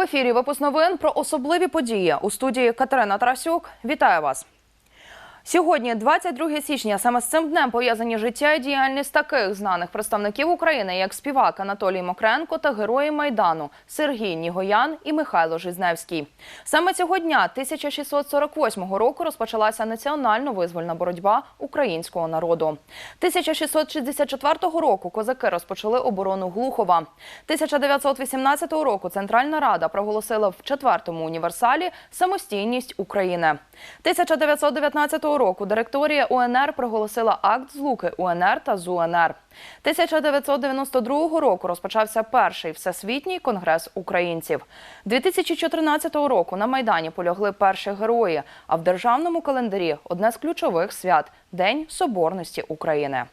ефірі випуск новин про особливі події у студії Катерина Тарасюк. Вітаю вас. Сьогодні, 22 січня, саме з цим днем пов'язані життя і діяльність таких знаних представників України, як співак Анатолій Мокренко та герої майдану Сергій Нігоян і Михайло Жизневський. Саме цього дня, 1648 року, розпочалася національно-визвольна боротьба українського народу. 1664 року козаки розпочали оборону Глухова. 1918 року Центральна Рада проголосила в четвертому універсалі самостійність України. 1919 року директорія УНР проголосила акт злуки УНР та ЗУНР. 1992 року розпочався перший всесвітній конгрес українців. 2014 року на майдані полягли перші герої. А в державному календарі одне з ключових свят День Соборності України.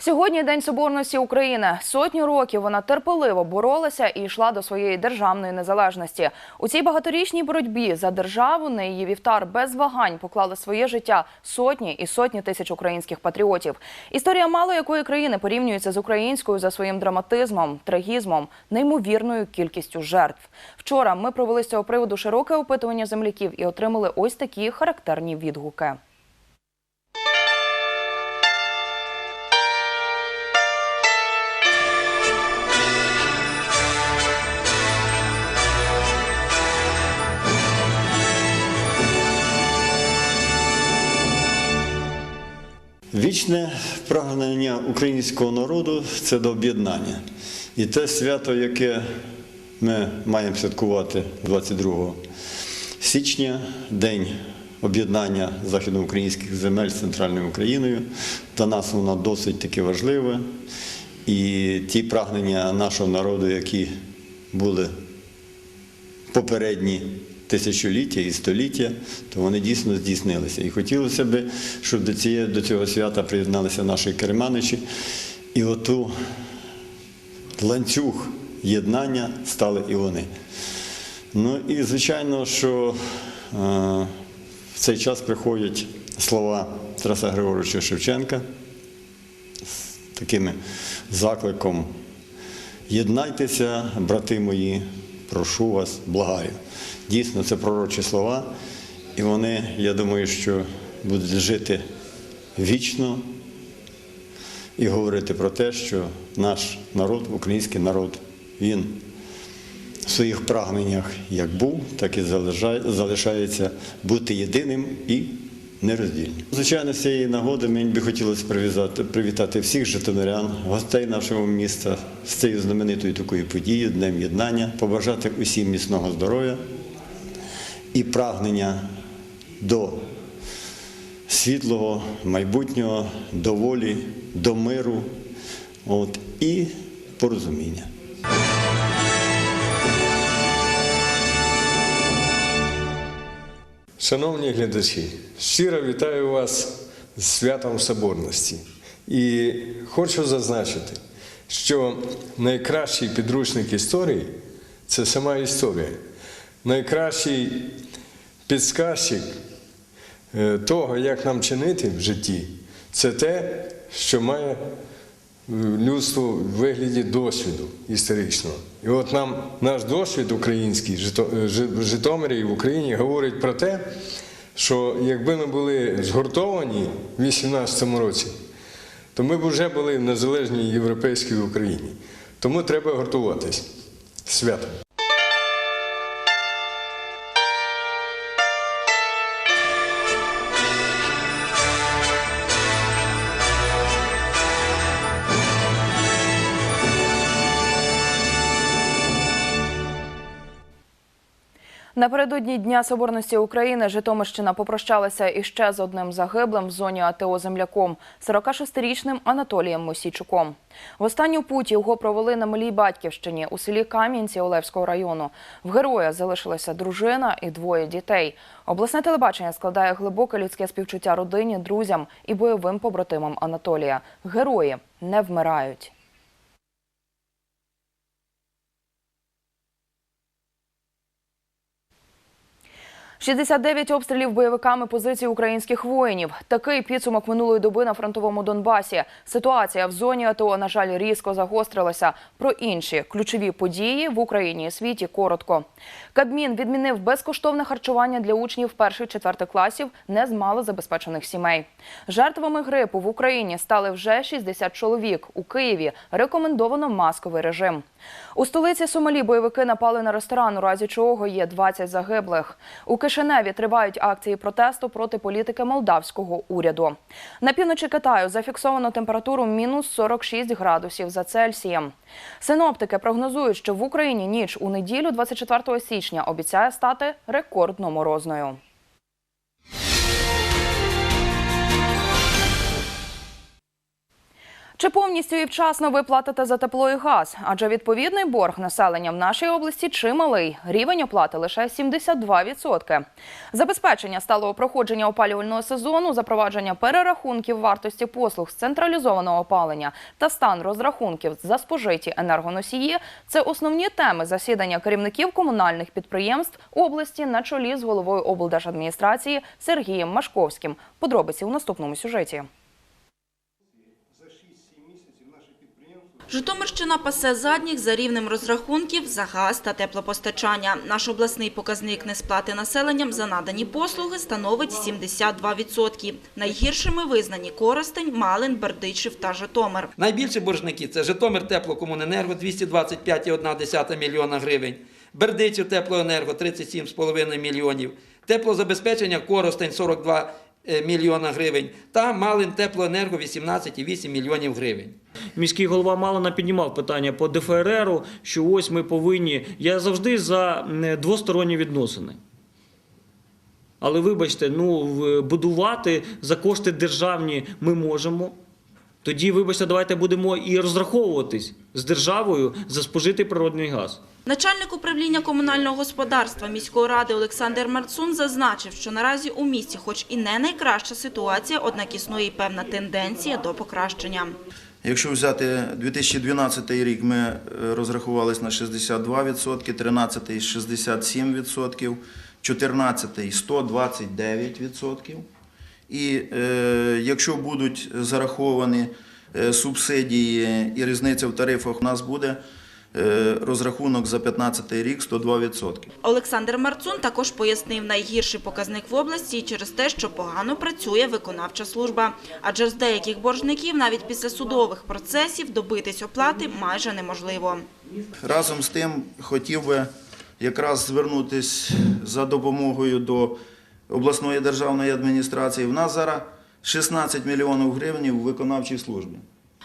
Сьогодні День Соборності України. Сотню років вона терпеливо боролася і йшла до своєї державної незалежності. У цій багаторічній боротьбі за державу на її вівтар без вагань поклали своє життя сотні і сотні тисяч українських патріотів. Історія мало якої країни порівнюється з українською за своїм драматизмом, трагізмом, неймовірною кількістю жертв. Вчора ми провели з цього приводу широке опитування земляків і отримали ось такі характерні відгуки. Вічне прагнення українського народу це до об'єднання. І те свято, яке ми маємо святкувати 22 січня, День об'єднання західноукраїнських земель з центральною Україною, для нас воно досить таки важливе. І ті прагнення нашого народу, які були попередні тисячоліття і століття, то вони дійсно здійснилися. І хотілося б, щоб до, цієї, до цього свята приєдналися наші керманичі, і оту ланцюг єднання стали і вони. Ну і звичайно, що е, в цей час приходять слова Тараса Григоровича Шевченка з такими закликом Єднайтеся, брати мої, прошу вас, благаю. Дійсно, це пророчі слова, і вони, я думаю, що будуть жити вічно і говорити про те, що наш народ, український народ, він в своїх прагненнях як був, так і залишається бути єдиним і нероздільним. Звичайно, з цієї нагоди мені би хотілося привітати, привітати всіх житомирян, гостей нашого міста з цією знаменитою такою подією, Днем Єднання, побажати усім міцного здоров'я і прагнення до світлого майбутнього, до волі, до миру от, і порозуміння. Шановні глядачі, щиро вітаю вас з святом Соборності. І хочу зазначити, що найкращий підручник історії це сама історія. Найкращий підсказчик е, того, як нам чинити в житті, це те, що має людство в вигляді досвіду історичного. І от нам наш досвід український е, в Житомирі і в Україні говорить про те, що якби ми були згуртовані в 18 році, то ми б вже були в незалежній європейській Україні. Тому треба гуртуватись. Свято. Напередодні Дня Соборності України Житомирщина попрощалася іще з одним загиблим в зоні АТО земляком – 46-річним Анатолієм Мосійчуком. В останню путь його провели на малій батьківщині у селі Кам'янці Олевського району. В героя залишилася дружина і двоє дітей. Обласне телебачення складає глибоке людське співчуття родині, друзям і бойовим побратимам Анатолія. Герої не вмирають. 69 обстрілів бойовиками позицій українських воїнів. Такий підсумок минулої доби на фронтовому Донбасі. Ситуація в зоні АТО, на жаль, різко загострилася. Про інші ключові події в Україні і світі коротко. Кабмін відмінив безкоштовне харчування для учнів перших-четвертих класів не з малозабезпечених сімей. Жертвами грипу в Україні стали вже 60 чоловік. У Києві рекомендовано масковий режим. У столиці Сомалі бойовики напали на ресторан, у разі чого є 20 загиблих. У Кишиневі тривають акції протесту проти політики молдавського уряду. На півночі Китаю зафіксовано температуру мінус 46 градусів за Цельсієм. Синоптики прогнозують, що в Україні ніч у неділю, 24 січня, обіцяє стати рекордно морозною. Чи повністю і вчасно ви платите за тепло і газ? Адже відповідний борг населення в нашій області чималий. Рівень оплати лише 72%. Забезпечення сталого проходження опалювального сезону, запровадження перерахунків вартості послуг з централізованого опалення та стан розрахунків за спожиті енергоносії – це основні теми засідання керівників комунальних підприємств області на чолі з головою облдержадміністрації Сергієм Машковським. Подробиці у наступному сюжеті. Житомирщина пасе задніх за рівнем розрахунків за газ та теплопостачання. Наш обласний показник несплати населенням за надані послуги становить 72%. Найгіршими визнані Коростень, Малин, Бердичів та Житомир. Найбільші боржники – це Житомир Теплокомуненерго 225,1 мільйона гривень, Бердичів Теплоенерго 37,5 мільйонів, теплозабезпечення Коростень 42 е, мільйона гривень та малим Теплоенерго 18,8 мільйонів гривень. Міський голова Малина піднімав питання по ДФРРу, що ось ми повинні. Я завжди за двосторонні відносини. Але вибачте, ну будувати за кошти державні ми можемо. Тоді, вибачте, давайте будемо і розраховуватись з державою за спожитий природний газ. Начальник управління комунального господарства міської ради Олександр Марцун зазначив, що наразі у місті, хоч і не найкраща ситуація, однак існує і певна тенденція до покращення. Якщо взяти 2012 рік, ми е, розрахувались на 62%, 13 – 67%, 14 – 129%. І е, якщо будуть зараховані е, субсидії і різниця в тарифах, у нас буде е, розрахунок за 2015 рік 102%. Олександр Марцун також пояснив найгірший показник в області через те, що погано працює виконавча служба. Адже з деяких боржників навіть після судових процесів добитись оплати майже неможливо. Разом з тим хотів би якраз звернутися за допомогою до обласної державної адміністрації. В нас зараз 16 мільйонів гривень у виконавчій службі.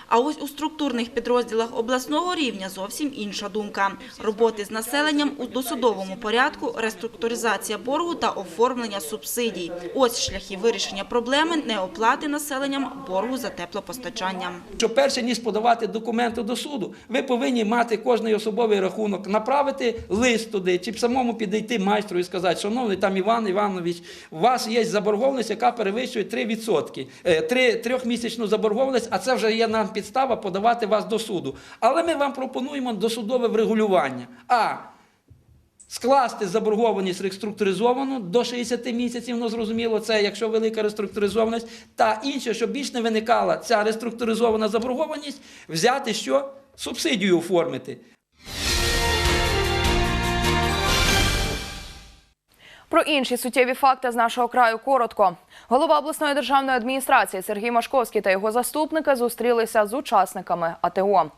А ось у структурних підрозділах обласного рівня зовсім інша думка. Роботи з населенням у досудовому порядку, реструктуризація боргу та оформлення субсидій. Ось шляхи вирішення проблеми неоплати населенням боргу за теплопостачання. Щоб перше ніж подавати документи до суду, ви повинні мати кожний особовий рахунок, направити лист туди, чи самому підійти майстру і сказати, шановний там Іван Іванович, у вас є заборгованість, яка перевищує 3%, е, три- трьохмісячну заборгованість, а це вже є підстава подавати вас до суду. Але ми вам пропонуємо досудове врегулювання. А Скласти заборгованість реструктуризовану до 60 місяців, ну зрозуміло, це якщо велика реструктуризованість, та інше, щоб більш не виникала ця реструктуризована заборгованість, взяти що? Субсидію оформити. Про інші суттєві факти з нашого краю коротко. Голова обласної державної адміністрації Сергій Машковський та його заступники зустрілися з учасниками АТО.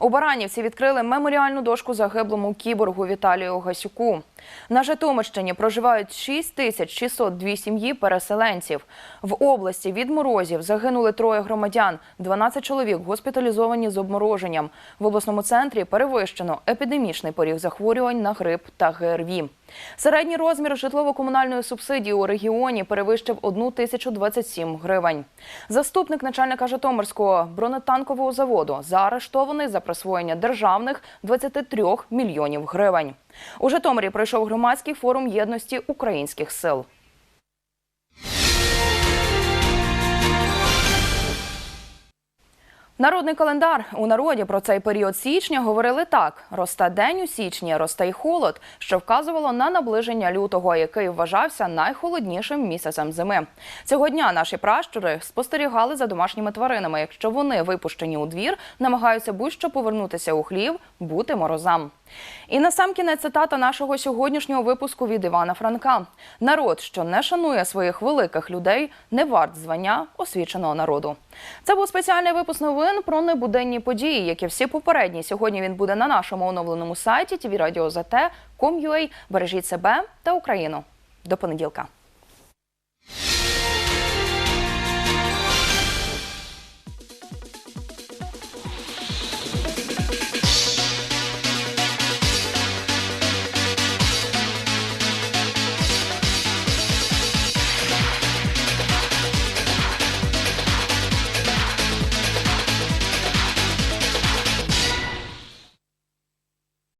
У Баранівці відкрили меморіальну дошку загиблому кіборгу Віталію Гасюку. На Житомирщині проживають 6602 сім'ї переселенців. В області від морозів загинули троє громадян, 12 чоловік госпіталізовані з обмороженням. В обласному центрі перевищено епідемічний поріг захворювань на грип та ГРВІ. Середній розмір житлово-комунальної субсидії у регіоні перевищив 1 тисячу 27 гривень. Заступник начальника Житомирського бронетанкового заводу заарештований за присвоєння державних 23 мільйонів гривень. У Житомирі пройшов громадський форум єдності українських сил. Народний календар у народі про цей період січня говорили так: росте день у січні, росте й холод, що вказувало на наближення лютого, який вважався найхолоднішим місяцем зими. Цього дня наші пращури спостерігали за домашніми тваринами. Якщо вони випущені у двір, намагаються будь-що повернутися у хлів, бути морозам. І на сам кінець цитата нашого сьогоднішнього випуску від Івана Франка: народ, що не шанує своїх великих людей, не варт звання освіченого народу. Це був спеціальний випуск новин про небуденні події, як і всі попередні. Сьогодні він буде на нашому оновленому сайті tvradio.zt.com.ua. Бережіть себе та Україну. До понеділка.